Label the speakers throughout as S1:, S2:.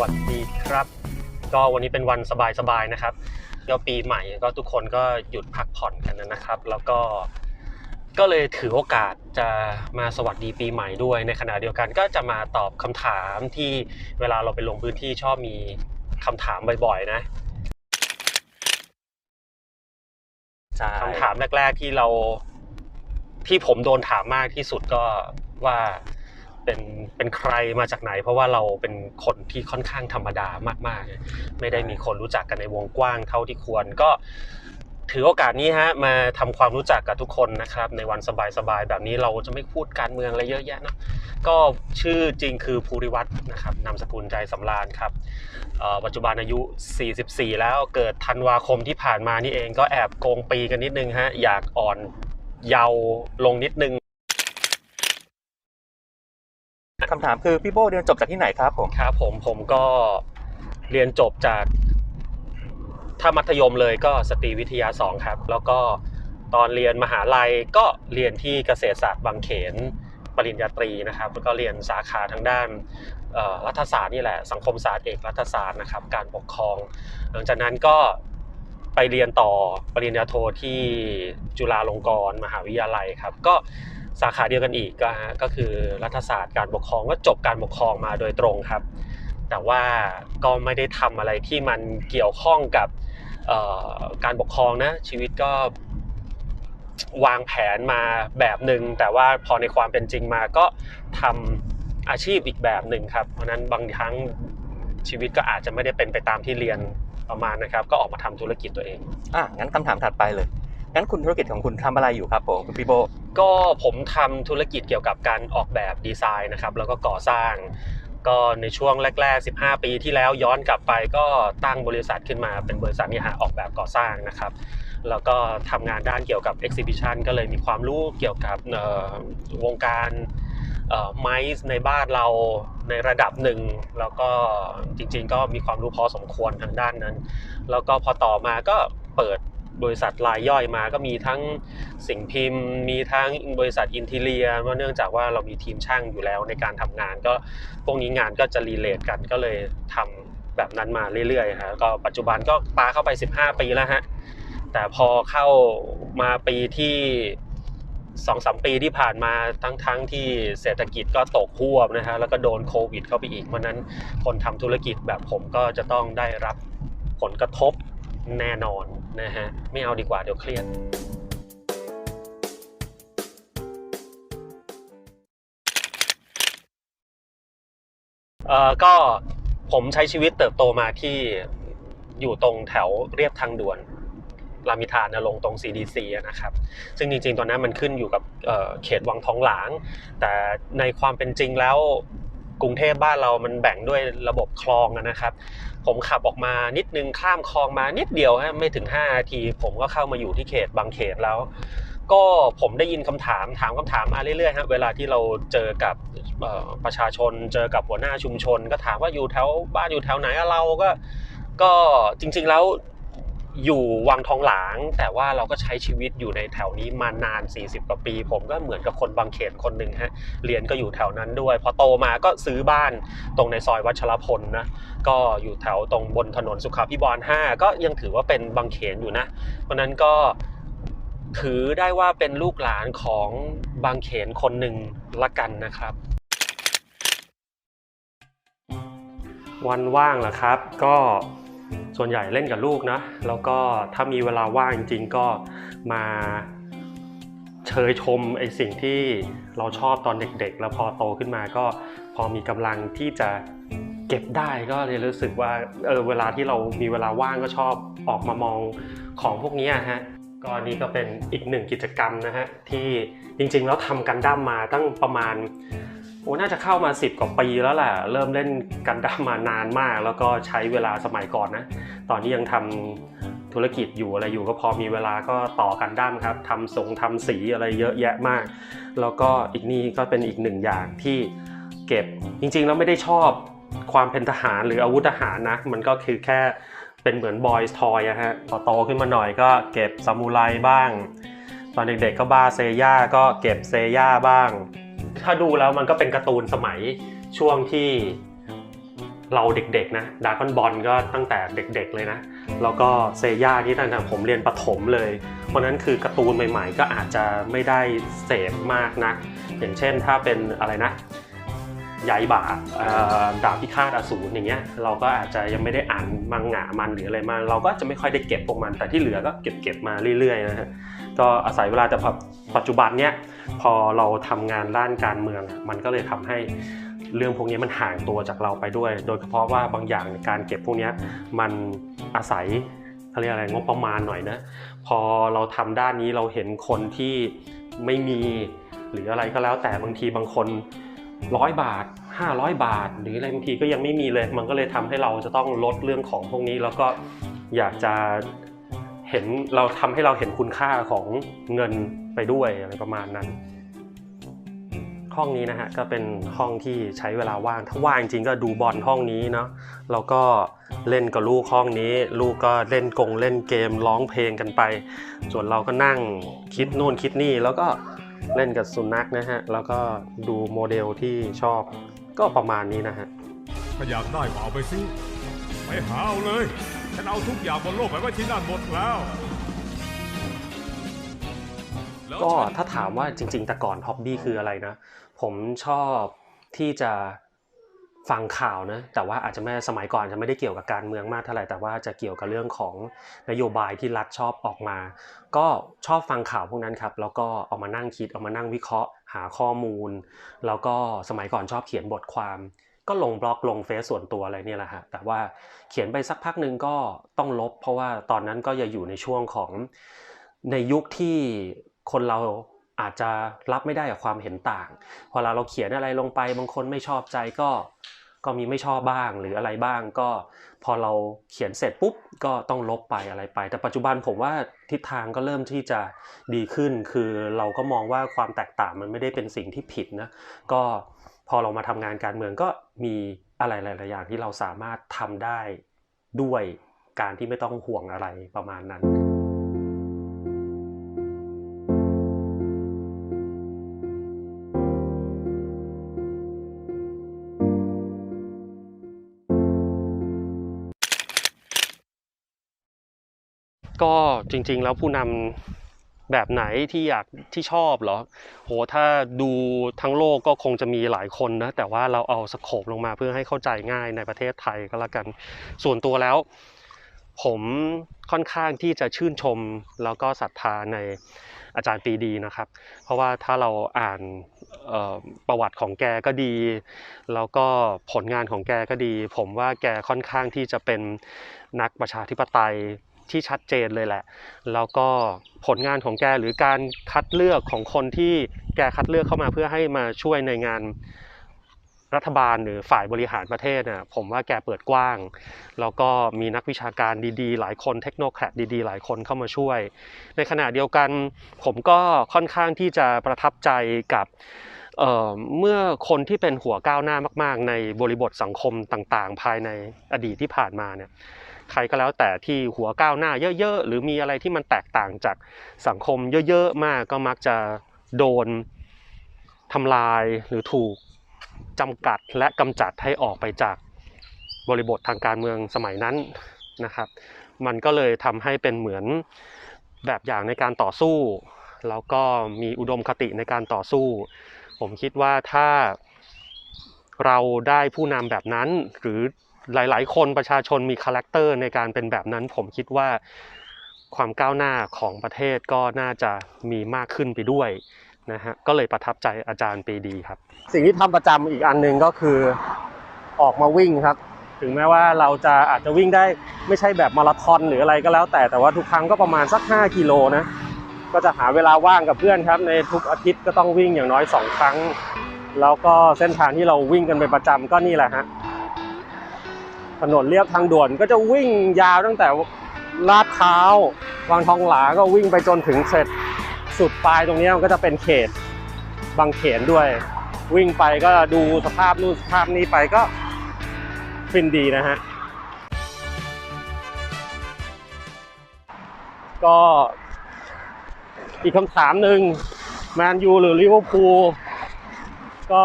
S1: วัสดีครับ ก็วันนี้เป็นวันสบายๆนะครับก็ปีใหม่ก็ทุกคนก็หยุดพักผ่อนกันนะครับ แล้วก็ก็เลยถือโอกาสจะมาสวัสดีปีใหม่ด้วย ในขณะเดียวกันก็จะมาตอบคำถามที่เวลาเราไปลงพื้นที่ชอบมีคำถามบ่อยๆนะ
S2: ใช่
S1: คำถามแรกๆที่เราที่ผมโดนถามมากที่สุดก็ว่า เป็นเป็นใครมาจากไหน เพราะว่าเราเป็นคนที่ค่อนข้างธรรมดามากๆ ไม่ได้มีคนรู้จักกันในวงกว้างเท่าที่ควรก็ถือโอกาสนี้ฮะมาทำความรู้จักกับทุกคนนะครับ ในวันสบายๆแบบนี้เราจะไม่พูดการเมืองอะไรเยอะแยะนะก็ชื่อจริงคือภูริวัฒน์นะครับนามสกุลใจสำราญครับปัจจุบันอายุ 44 แล้วเกิดธันวาคมที่ผ่านมานี่เองก็แอบโกงปีกันนิดนึงฮะอยากอ่อนเยาว์ลงนิดนึง
S2: คำถามคือพี่โบเรียนจบจากที่ไหนครับผม
S1: ครับผมผมก็เรียนจบจากถ้ามัธยมเลยก็สตรีวิทยาสองครับ แล้วก็ตอนเรียนมหาลัยก็เรียนที่เกษตรศาสตร์บางเขน ปริญญาตรีนะครับ แล้วก็เรียนสาขาทางด้านรัฐศาสตร์นี่แหละสังคมศาสตร์เอกรัฐศาสตร์นะครับ การปกครอง หลังจากนั้นก็ไปเรียนต่อปริญญาโทที่จุฬาลงกรณ์มหาวิทยาลัยครับ ก็ สาขาเดียวกันอีกก็ฮะก็คือรัฐศาสตร์การปกครองก็จบการปกครองมาโดยตรงครับ แต่ว่าก็ไม่ได้ทำอะไรที่มันเกี่ยวข้องกับการปกครองนะชีวิตก็วางแผนมาแบบหนึ่งแต่ว่าพอในความเป็นจริงมาก็ทำอาชีพอีกแบบหนึ่งครับ เพราะฉะนั้นบางครั้งชีวิตก็อาจจะไม่ได้เป็นไปตามที่เรียนประมาณนะครับ ก็ออกมาทำธุรกิจตัวเอง
S2: อะงั้นคำถามถัดไปเลย งั้นคุณธุรกิจของคุณทำอะไรอยู่ครับผมคุณพี่โบ
S1: ก็ผมทำธุรกิจเกี่ยวกับการออกแบบดีไซน์นะครับแล้วก็ก่อสร้าง ก็ในช่วงแรก ๆ 15 ปีที่แล้วย้อนกลับไปก็ตั้งบริษัทขึ้นมาเป็นบริษัทเนี่ยฮะออกแบบก่อสร้างนะครับแล้วก็ทำงานด้านเกี่ยวกับ exhibition ก็เลยมีความรู้เกี่ยวกับวงการไม้ในบ้านเราในระดับหนึ่ง แล้วก็จริงๆ ก็มีความรู้พอสมควรทางด้านนั้น แล้วก็พอต่อมาก็เปิด บริษัทรายย่อยมาก็มีทั้งสิ่งพิมพ์ มีทั้งบริษัทอินทีเลียเพราะเนื่องจากว่าเรามีทีมช่างอยู่แล้วในการทำงาน ก็พวกนี้งานก็จะรีเลทกันก็เลยทำแบบนั้นมาเรื่อยๆฮะก็ปัจจุบันก็ปาเข้าไป 15 ปีแล้วฮะแต่พอเข้ามาปีที่สองสามปีที่ผ่านมาทั้งทั้งที่เศรษฐกิจก็ตกหวบนะฮะแล้วก็โดนโควิดเข้าไปอีกเพราะฉะนั้นคนทำธุรกิจแบบผมก็จะต้องได้รับผลกระทบ แน่นอนนะฮะ ไม่เอาดีกว่าเดี๋ยวเครียดเอ่อก็ผมใช้ชีวิตเติบโตมาที่อยู่ตรงแถวเรียบทางด่วนรามอินทานลงตรง CDC นะครับ ซึ่งจริงๆ ตอนนั้นมันขึ้นอยู่กับเเขตวังทองหลาง แต่ในความเป็นจริงแล้ว กรุงเทพบ้านเรามันแบ่งด้วยระบบคลองนะครับ ผมขับออกมานิดนึงข้ามคลองมานิดเดียวฮะไม่ถึง5นาที ผมก็เข้ามาอยู่ที่เขตบางเขตแล้ว ก็ผมได้ยินคำถามถามคำถามมาเรื่อยๆฮะเวลาที่เราเจอกับประชาชน เจอกับหัวหน้าชุมชน ก็ถามว่าอยู่แถวบ้านอยู่แถวไหนเราก็ก็จริงๆแล้ว อยู่วังทองหลาง แต่ว่าเราก็ใช้ชีวิตอยู่ในแถวนี้มานาน 40 กว่าปี ผมก็เหมือนกับคนบางเขตคนหนึ่งฮะเรียนก็อยู่แถวนั้นด้วย พอโตมาก็ซื้อบ้านตรงในซอยวัชรพลนะก็อยู่แถวตรงบนถนนสุขาพิบาล5ก็ยังถือว่าเป็นบางเขนอยู่นะเพราะฉะนั้นก็ถือได้ว่าเป็นลูกหลานของบางเขนคนหนึ่งละกันนะครับ วันว่างเหรอครับก็ ส่วนใหญ่เล่นกับลูกนะ แล้วก็ถ้ามีเวลาว่างจริงๆก็มาเชยชมไอสิ่งที่เราชอบตอนเด็กๆ แล้วพอโตขึ้นมาก็พอมีกำลังที่จะเก็บได้ก็เลยรู้สึกว่าเออเวลาที่เรามีเวลาว่างก็ชอบออกมามองของพวกนี้ฮะก็นี่ก็เป็นอีกหนึ่งกิจกรรมนะฮะที่จริงๆแล้วทำกันดั้มมาตั้งประมาณ โอ้น่าจะเข้ามา 10 กว่าปีแล้วแหละ เริ่มเล่นกันดั้มมานานมาก แล้วก็ใช้เวลาสมัยก่อนนะ ตอนนี้ยังทำธุรกิจอยู่อะไรอยู่ก็พอมีเวลาก็ต่อกันดั้มครับทำสงทำสีอะไรเยอะแยะมาก แล้วก็อีกนี่ก็เป็นอีกหนึ่งอย่างที่เก็บจริงๆแล้วไม่ได้ชอบความเป็นทหารหรืออาวุธทหารนะ มันก็คือแค่เป็นเหมือนบอยส์ทอยอะฮะพอโตขึ้นมาหน่อยก็เก็บซามูไรบ้าง ตอนเด็กๆก็บ้าเซย่าก็เก็บเซย่าบ้าง ถ้าดูแล้วมันก็เป็นการ์ตูนสมัยช่วงที่เราเด็กๆนะดากอนบอลก็ตั้งแต่เด็กๆเลยนะ แล้วก็เซย่าที่ตั้งแต่ผมเรียนประถมเลย เพราะนั้นคือการ์ตูนใหม่ๆ ก็อาจจะไม่ได้เสพมากนักอย่างเช่นถ้าเป็นอะไรนะ ยายบาดาบพิฆาตอสูรอย่างเงี้ยเราก็อาจจะยังไม่ได้อ่านมังงะมันหรืออะไรมา เราก็จะไม่ค่อยได้เก็บพวกมัน แต่ที่เหลือก็เก็บเก็บมาเรื่อยๆนะฮะก็อาศัยเวลาแต่พอปัจจุบันเนี้ยพอเราทำงานด้านการเมือง มันก็เลยทำให้เรื่องพวกนี้มันห่างตัวจากเราไปด้วย โดยเฉพาะว่าบางอย่างการเก็บพวกนี้มันอาศัยเขาเรียกอะไรงบประมาณหน่อยนะพอเราทำด้านนี้เราเห็นคนที่ไม่มีหรืออะไรก็แล้วแต่บางทีบางคน ร้อยบาท 500 บาท หรืออะไรบางทีก็ยังไม่มีเลย มันก็เลยทำให้เราจะต้องลดเรื่องของพวกนี้ แล้วก็อยากจะเห็นเราทำให้เราเห็นคุณค่าของเงินไปด้วยอะไรประมาณนั้น ห้องนี้นะฮะก็เป็นห้องที่ใช้เวลาว่างถ้าว่างจริงก็ดูบอลห้องนี้เนาะแล้วก็เล่นกับลูกห้องนี้ ลูกก็เล่นกงเล่นเกมร้องเพลงกันไป ส่วนเราก็นั่งคิดนู่นคิดนี่แล้วก็ เล่นกับสุนัขนะฮะ แล้วก็ดูโมเดลที่ชอบก็ประมาณนี้นะฮะ
S3: ถ้าอยากได้ก็เอาไปสิไปหาเอาเลย ฉันเอาทุกอย่างบนโลกไปไว้ที่นั่นหมดแล้วแล้ว
S1: ก็
S3: ฉัน
S1: ถ้าถามว่าจริง ๆ แต่ก่อนฮ็อบบี้คืออะไรนะ ผมชอบที่จะ ฟังข่าวนะแต่ว่าอาจจะไม่สมัยก่อนจะไม่ได้เกี่ยวกับการเมืองมากเท่าไหร่แต่ว่าจะเกี่ยวกับเรื่องของนโยบายที่รัฐชอบออกมา ก็ชอบฟังข่าวพวกนั้นครับแล้วก็เอามานั่งคิดเอามานั่งวิเคราะห์ หาข้อมูล แล้วก็สมัยก่อนชอบเขียนบทความ ก็ลงบล็อกลงเฟซส่วนตัวอะไรเนี่ยแหละฮะแต่ว่าเขียนไปสักพักหนึ่งก็ต้องลบ เพราะว่าตอนนั้นก็จะอยู่ในช่วงของในยุคที่คนเรา อาจจะรับไม่ได้กับความเห็นต่างพอเราเราเขียนอะไรลงไปบางคนไม่ชอบใจก็ก็มีไม่ชอบบ้างหรืออะไรบ้างก็ พอเราเขียนเสร็จปุ๊บก็ต้องลบไปอะไรไป แต่ปัจจุบันผมว่าทิศทางก็เริ่มที่จะดีขึ้น คือเราก็มองว่าความแตกต่างมันไม่ได้เป็นสิ่งที่ผิดนะก็พอเรามาทำงานการเมืองก็มีอะไรหลายๆอย่างที่เราสามารถทำได้ด้วยการที่ไม่ต้องห่วงอะไรประมาณนั้น ก็จริงๆแล้วผู้นำแบบไหนที่อยากที่ชอบเหรอโหถ้าดูทั้งโลกก็คงจะมีหลายคนนะแต่ว่าเราเอาสโคปลงมาเพื่อให้เข้าใจง่ายในประเทศไทยก็แล้วกัน ส่วนตัวแล้ว ผมค่อนข้างที่จะชื่นชมแล้วก็ศรัทธาในอาจารย์ปีดีนะครับ เพราะว่าถ้าเราอ่านประวัติของแกก็ดี แล้วก็ผลงานของแกก็ดี ผมว่าแกค่อนข้างที่จะเป็นนักประชาธิปไตย ที่ชัดเจนเลยแหละ แล้วก็ผลงานของแกหรือการคัดเลือกของคนที่แกคัดเลือกเข้ามาเพื่อให้มาช่วยในงานรัฐบาลหรือฝ่ายบริหารประเทศน่ะผมว่าแกเปิดกว้าง แล้วก็มีนักวิชาการดีๆ หลายคนเทคโนแครดดีๆ หลายคนเข้ามาช่วย ในขณะเดียวกัน ผมก็ค่อนข้างที่จะประทับใจกับเเมื่อคนที่เป็นหัวก้าวหน้ามาก ๆ ในบริบทสังคมต่างๆ ภายในอดีตที่ผ่านมาเนี่ย ใครก็แล้วแต่ที่หัวก้าวหน้าเยอะ ๆ หรือมีอะไรที่มันแตกต่างจากสังคมเยอะๆมากก็มักจะโดนทำลายหรือถูกจำกัดและกำจัดให้ออกไปจากบริบททางการเมืองสมัยนั้นนะครับ มันก็เลยทำให้เป็นเหมือนแบบอย่างในการต่อสู้ แล้วก็มีอุดมคติในการต่อสู้ ผมคิดว่าถ้าเราได้ผู้นำแบบนั้นหรือ หลาย ๆ คนประชาชนมีคาแรคเตอร์ในการเป็นแบบนั้น ผมคิดว่าความก้าวหน้าของประเทศก็น่าจะมีมากขึ้นไปด้วยนะฮะก็เลยประทับใจอาจารย์ปีดีครับ สิ่งที่ทำประจำอีกอันหนึ่งก็คือออกมาวิ่งครับ ถึงแม้ว่าเราจะอาจจะวิ่งได้ไม่ใช่แบบมาราธอนหรืออะไรก็แล้ว แต่แต่ว่าทุกครั้งก็ประมาณสัก 5 กิโลนะก็จะหาเวลาว่างกับเพื่อนครับ ในทุกอาทิตย์ก็ต้องวิ่งอย่างน้อย 2 ครั้ง แล้วก็เส้นทางที่เราวิ่งกันเป็นประจำก็นี่แหละฮะ ถนนเรียบทางด่วนก็จะวิ่งยาวตั้งแต่ลาดพร้าววังทองหลาก็วิ่งไปจนถึงเสร็จสุดปลายตรงนี้มันก็จะเป็นเขตบางเขนด้วย วิ่งไปก็ดูสภาพนู่นสภาพนี้ไปก็ฟินดีนะฮะก็อีกคำถามหนึ่งแมนยูหรือลิเวอร์พูลก็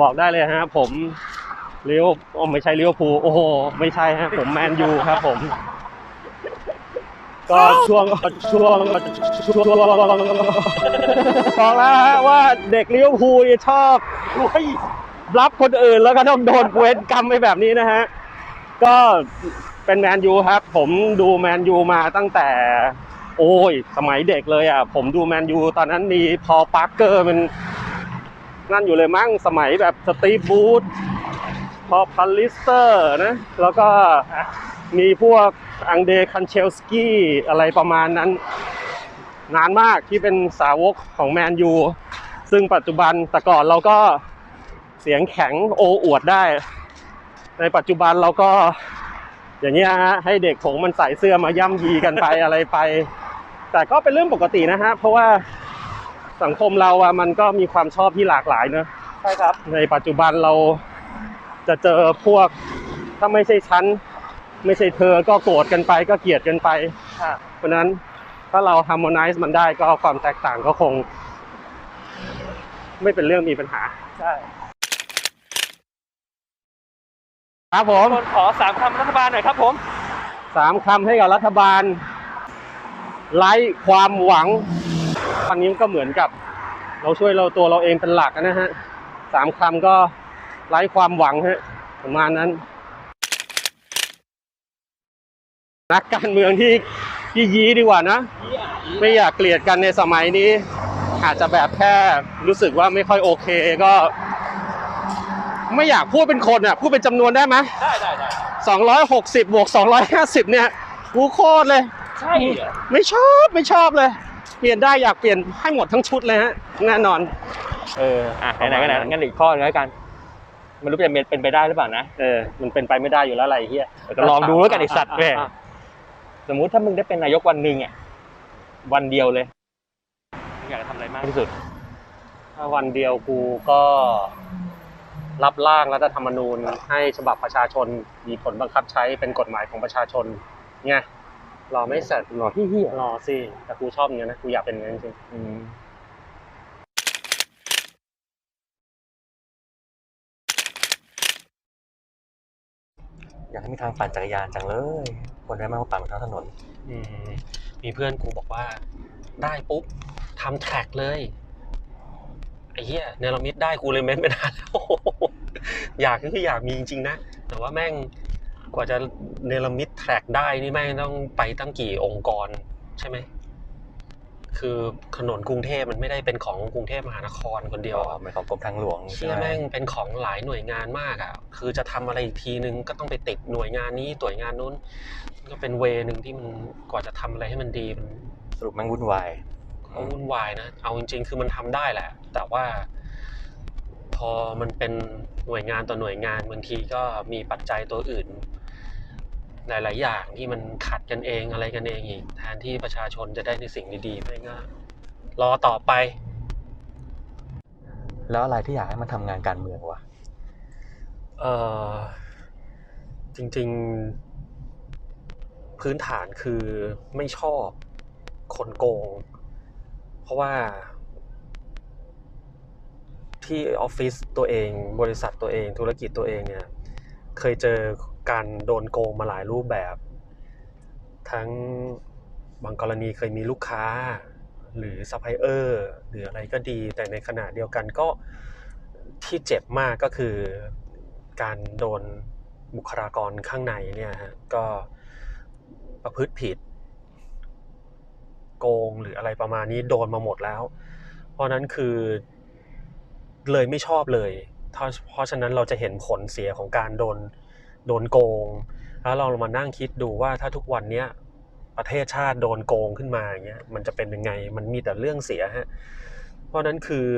S1: บอกได้เลยฮะผม เลี้ยวโอ้ไม่ใช่เลี้ยวภูลโอ้โห ไม่ใช่ฮะผมแมนยูครับผม ก็ช่วงช่วงช่วงบอกแล้วฮะว่าเด็กเลี้ยวภูลเนี่ยชอบรับคนอื่นแล้วก็ต้องโดนเวรกรรมไปแบบนี้นะฮะ ก็เป็นแมนยูครับ ผมดูแมนยูมาตั้งแต่ โอ้ย สมัยเด็กเลยอะ ผมดูแมนยูตอนนั้นมีพอปาร์เกอร์มันนั่นอยู่เลยมั้งสมัยแบบสตีฟบูธ พอพัลลิสเตอร์นะ แล้วก็มีพวกอังเดคันเชลสกี้อะไรประมาณนั้น นานมากที่เป็นสาวกของแมนยูซึ่งปัจจุบันแต่ก่อนเราก็เสียงแข็งโออวดได้ ในปัจจุบันเราก็อย่างเงี้ยฮะให้เด็กผงมันใส่เสื้อมาย่ำยีกันไปอะไรไป แต่ก็เป็นเรื่องปกตินะฮะเพราะว่าสังคมเราอะมันก็มีความชอบที่หลากหลายเนอะ
S2: ใช่ครับ
S1: ในปัจจุบันเรา จะเจอพวกถ้าไม่ใช่ฉันไม่ใช่เธอก็โกรธกันไปก็เกลียดกันไป
S2: ค่ะ
S1: เพราะฉะนั้นถ้าเรา harmonize มันได้ก็ความแตกต่างก็คง ไม่เป็นเรื่องมีปัญหา
S2: ใช่
S1: ครับผม
S2: คนขอสามคำรัฐบาลหน่อยครับผม
S1: สามคำให้กับรัฐบาล ไร้ความหวังอันนี้ก็เหมือนกับ เราช่วยเราตัวเราเองเป็นหลักนะฮะสามคำก็ ไร้ความหวังฮะประมาณนั้น นักการเมืองที่ที่ยี้ดีกว่านะ ไม่อยากเกลียดกันในสมัยนี้ อาจจะแบบแค่รู้สึกว่าไม่ค่อยโอเคก็ ไม่อยากพูดเป็นคนอะพูดเป็นจำนวนได้ไหม
S2: ได้ได้ได้
S1: สองร้อยหกสิบบวกสองร้อยห้าสิบเนี่ยกูโคตรเลย
S2: ใช่เหรอ
S1: ไม่ชอบไม่ชอบเลย เปลี่ยนได้อยากเปลี่ยนให้หมดทั้งชุดเลยฮะแน่นอน
S2: เอออะไหนๆก็ไหนงั้นอีกข้อหนึงแล้วกัน ไม่รู้จะเป็นไปได้หรือเปล่านะ
S1: เออมันเป็นไปไม่ได้อยู่แล้วอะไรเฮีย
S2: แต่ก็ลองดูแล้วกันไอสัตว์แม่
S1: อะ
S2: สมมุติถ้ามึงได้เป็นนายกวันหนึ่งอะวันเดียวเลยมึงอยากจะทำอะไรมากที่สุด
S1: ถ้าวันเดียวกูก็รับร่างรัฐธรรมนูญให้ฉบับประชาชนมีผลบังคับใช้เป็นกฎหมายของประชาชนไงรอไม่เสร็จ
S2: รอที่เหี้ย
S1: รอสิแต่กูชอบอย่างนี้ยนะกูอยากเป็นอย่างนี้นจริง
S2: อยากให้มีทางปั่นจักรยานจังเลย คนได้มากกว่าปั่นบนท้องถนน
S1: มีเพื่อนกูบอกว่า ได้ปุ๊บทำแท็กเลยไอ้เหี้ยเนลมิดได้กูเลยเม้นไม่ได้แล้วอยากก็คืออยากมีจริงๆนะ แต่ว่าแม่งกว่าจะเนลมิดแท็กได้นี่แม่งต้องไปตั้งกี่องค์กรใช่ไหม คือถนนกรุงเทพมันไม่ได้เป็นของกรุงเทพมหานครคนเดียว
S2: อ๋อไม่ของกรมทางหลวง
S1: เชี่ย
S2: ใช่ไหม
S1: แม่งเป็นของหลายหน่วยงานมากอะคือจะทำอะไรอีกทีนึงก็ต้องไปติดหน่วยงานนี้หน่วยงานนู้น ก็เป็นเวนึงที่มันกว่าจะทำอะไรให้มันดีมัน
S2: สรุปแม่งวุ่นวาย
S1: ก็วุ่นวายนะเอาจริง ๆ คือมันทำได้แหละ แต่ว่า พอมันเป็นหน่วยงานต่อหน่วยงานบางทีก็มีปัจจัยตัวอื่น หลาย ๆ อย่างที่มันขัดกันเองอะไรกันเองอีกแทนที่ประชาชนจะได้ในสิ่งดีๆไม่ก็รอต่อไป
S2: แล้วอะไรที่อยากให้มันทำงานการเมืองวะ
S1: เออจริง ๆ พื้นฐานคือไม่ชอบคนโกง เพราะว่าที่ออฟฟิศตัวเอง บริษัทตัวเอง ธุรกิจตัวเองเนี่ย เคยเจอ การโดนโกงมาหลายรูปแบบ ทั้งบางกรณีเคยมีลูกค้า หรือซัพพลายเออร์หรืออะไรก็ดี แต่ในขณะเดียวกันก็ที่เจ็บมากก็คือการโดนบุคลากรข้างในเนี่ยฮะก็ประพฤติผิด โกงหรืออะไรประมาณนี้โดนมาหมดแล้ว เพราะนั้นคือเลยไม่ชอบเลย เพราะเพราะฉะนั้นเราจะเห็นผลเสียของการโดน โดนโกง แล้วเรามานั่งคิดดูว่าถ้าทุกวันเนี้ยประเทศชาติโดนโกงขึ้นมาอย่างเงี้ยมันจะเป็นยังไงมันมีแต่เรื่องเสียฮะเพราะนั้นคือ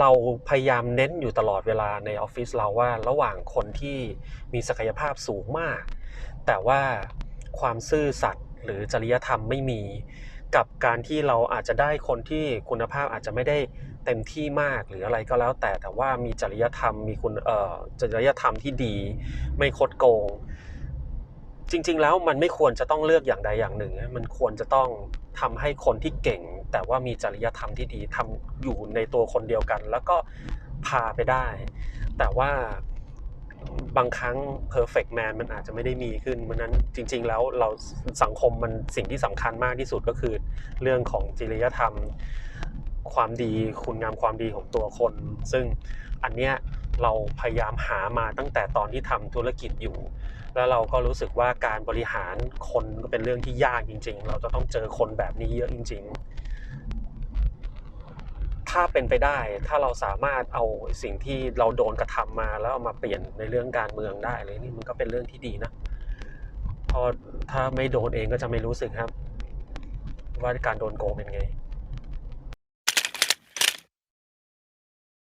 S1: เราพยายามเน้นอยู่ตลอดเวลาในออฟฟิศเราว่าระหว่างคนที่มีศักยภาพสูงมาก แต่ว่าความซื่อสัตย์หรือจริยธรรมไม่มี กับการที่เราอาจจะได้คนที่คุณภาพอาจจะไม่ได้เต็มที่มากหรืออะไรก็แล้ว แต่แต่ว่ามีจริยธรรมมีคุณเอ่อจริยธรรมที่ดี ไม่คดโกง จริง ๆ แล้วมันไม่ควรจะต้องเลือกอย่างใดอย่างหนึ่ง มันควรจะต้องทำให้คนที่เก่ง แต่ว่ามีจริยธรรมที่ดีทำอยู่ในตัวคนเดียวกัน แล้วก็พาไปได้ แต่ว่า บางครั้ง perfect man มันอาจจะไม่ได้มีขึ้นเพราะนั้นจริง ๆ แล้วเราสังคมมันสิ่งที่สำคัญมากที่สุดก็คือเรื่องของจริยธรรม ความดีคุณงามความดีของตัวคน ซึ่งอันเนี้ยเราพยายามหามาตั้งแต่ตอนที่ทำธุรกิจอยู่ แล้วเราก็รู้สึกว่าการบริหารคนก็เป็นเรื่องที่ยากจริง ๆ เราจะต้องเจอคนแบบนี้เยอะจริง ๆ ถ้าเป็นไปได้ถ้าเราสามารถเอาสิ่งที่เราโดนกระทำมาแล้วเอามาเปลี่ยนในเรื่องการเมืองได้เลยนี่มันก็เป็นเรื่องที่ดีนะพอถ้าไม่โดนเองก็จะไม่รู้สึกครับ ว่าการโดนโกงเป็นไง